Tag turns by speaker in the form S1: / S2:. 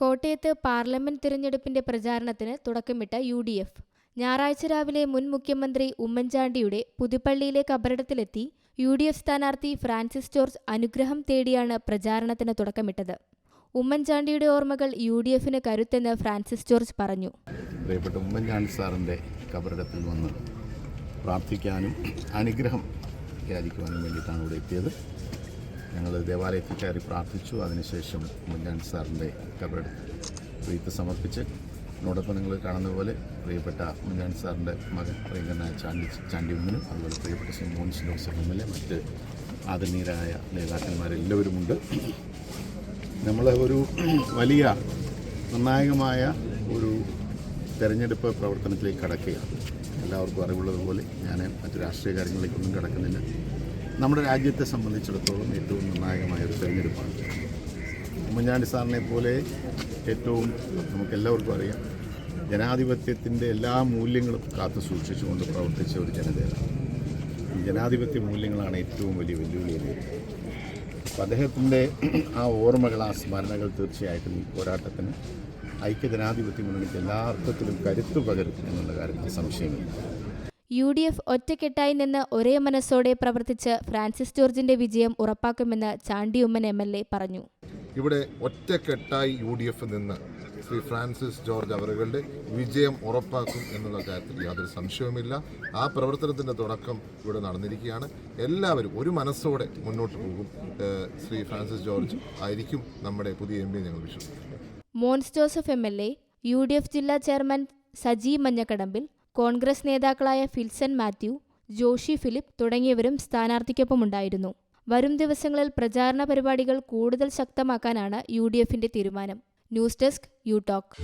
S1: കോട്ടയത്ത് പാർലമെന്റ് തിരഞ്ഞെടുപ്പിന്റെ പ്രചാരണത്തിന് തുടക്കമിട്ട യു ഡി എഫ്. ഞായറാഴ്ച രാവിലെ മുൻ മുഖ്യമന്ത്രി ഉമ്മൻചാണ്ടിയുടെ പുതുപ്പള്ളിയിലെ കബറിടത്തിലെത്തി യു ഡി എഫ് സ്ഥാനാർത്ഥി ഫ്രാൻസിസ് ജോർജ് അനുഗ്രഹം തേടിയാണ് പ്രചാരണത്തിന് തുടക്കമിട്ടത്. ഉമ്മൻചാണ്ടിയുടെ ഓർമ്മകൾ യു ഡി എഫിന് കരുത്തെന്ന് ഫ്രാൻസിസ് ജോർജ് പറഞ്ഞു.
S2: പ്രിയപ്പെട്ട ഉമ്മൻചാണ്ടി സാറിന്റെ കബറിടത്തിൽ വന്ന് പ്രാർത്ഥിക്കാനും അനുഗ്രഹം വേണ്ടിയിട്ടാണ് ഇവിടെ എത്തിയത്. ഞങ്ങൾ ദേവാലയത്തിൽ കയറി പ്രാർത്ഥിച്ചു. അതിനുശേഷം ഉമ്മൻചാണ്ടി സാറിന്റെ കബറിടത്തിൽ പ്രീത്ത് സമർപ്പിച്ച് എന്നോടൊപ്പം നിങ്ങൾ കാണുന്ന പോലെ പ്രിയപ്പെട്ട ഉമ്മൻചാണ്ടി സാറിന്റെ മകൻ പ്രിയങ്കനായ ചാണ്ടി ചാണ്ടി ഉമ്മനും അതുപോലെ പ്രിയപ്പെട്ട Shri Mons Joseph M L A മറ്റ് ആദരണീയരായ നേതാക്കന്മാരെല്ലാവരുമുണ്ട് നമ്മൾ ഒരു വലിയ നിർണായകമായ ഒരു തെരഞ്ഞെടുപ്പ് പ്രവർത്തനത്തിലേക്ക് കടക്കുകയാണ്. എല്ലാവർക്കും അറിവുള്ളതുപോലെ ഞാൻ മറ്റു രാഷ്ട്രീയ കാര്യങ്ങളിലേക്കൊന്നും കടക്കുന്നില്ല. നമ്മുടെ രാജ്യത്തെ സംബന്ധിച്ചിടത്തോളം ഏറ്റവും നിർണായകമായ ഒരു തെരഞ്ഞെടുപ്പാണ്. ഉമ്മൻചാണ്ടി സാറിനെ പോലെ ഏറ്റവും നമുക്കെല്ലാവർക്കും അറിയാം. ജനാധിപത്യത്തിന്റെ എല്ലാ മൂല്യങ്ങളും കാത്തു സൂക്ഷിച്ചുകൊണ്ട് പ്രവർത്തിച്ച ഒരു ജനതയാണ്. ഈ ജനാധിപത്യ മൂല്യങ്ങളാണ് ഏറ്റവും വലിയ വെല്ലുവിളിയത് അപ്പം അദ്ദേഹത്തിന്റെ ആ ഓർമ്മകൾ ആ സ്മരണകൾ തീർച്ചയായിട്ടും ഈ പോരാട്ടത്തിന് ഐക്യജനാധിപത്യ മുന്നണിക്ക് എല്ലാ അർത്ഥത്തിലും കരുത്തു പകരും എന്നുള്ള കാര്യത്തിൽ സംശയമില്ല.
S1: യു ഡി എഫ് ഒറ്റക്കെട്ടായി നിന്ന് ഒരേ മനസ്സോടെ പ്രവർത്തിച്ച് ഫ്രാൻസിസ് ജോർജിന്റെ വിജയം ഉറപ്പാക്കുമെന്ന് Chandy Oommen M L A പറഞ്ഞു.
S3: ഇവിടെ ഒറ്റക്കെട്ടായി യു ഡി എഫ് നിന്ന് ശ്രീ ഫ്രാൻസിസ് ജോർജ് അവരുടെ വിജയം ഉറപ്പാക്കും എന്നുള്ള കാര്യത്തിൽ യാതൊരു സംശയവുമില്ല. ആ പ്രവർത്തനത്തിന്റെ തുടക്കം ഇവിടെ നടന്നിരിക്കുകയാണ്. എല്ലാവരും ഒരു മനസ്സോടെ മുന്നോട്ട് പോകും. ശ്രീ ഫ്രാൻസിസ് ജോർജ് ആയിരിക്കും നമ്മുടെ പുതിയ എം പി ഞങ്ങൾ വിശ്വസിക്കുന്നത്
S1: Mons Joseph M L A U D F ജില്ലാ ചെയർമാൻ സജി മഞ്ഞക്കടമ്പിൽ കോൺഗ്രസ് നേതാക്കളായ ഫിൽസൺ മാത്യു ജോഷി ഫിലിപ്പ് തുടങ്ങിയവരും സ്ഥാനാർത്ഥിക്കൊപ്പമുണ്ടായിരുന്നു. വരും ദിവസങ്ങളിൽ പ്രചാരണ പരിപാടികൾ കൂടുതൽ ശക്തമാക്കാനാണ് യു തീരുമാനം. News desk U talk.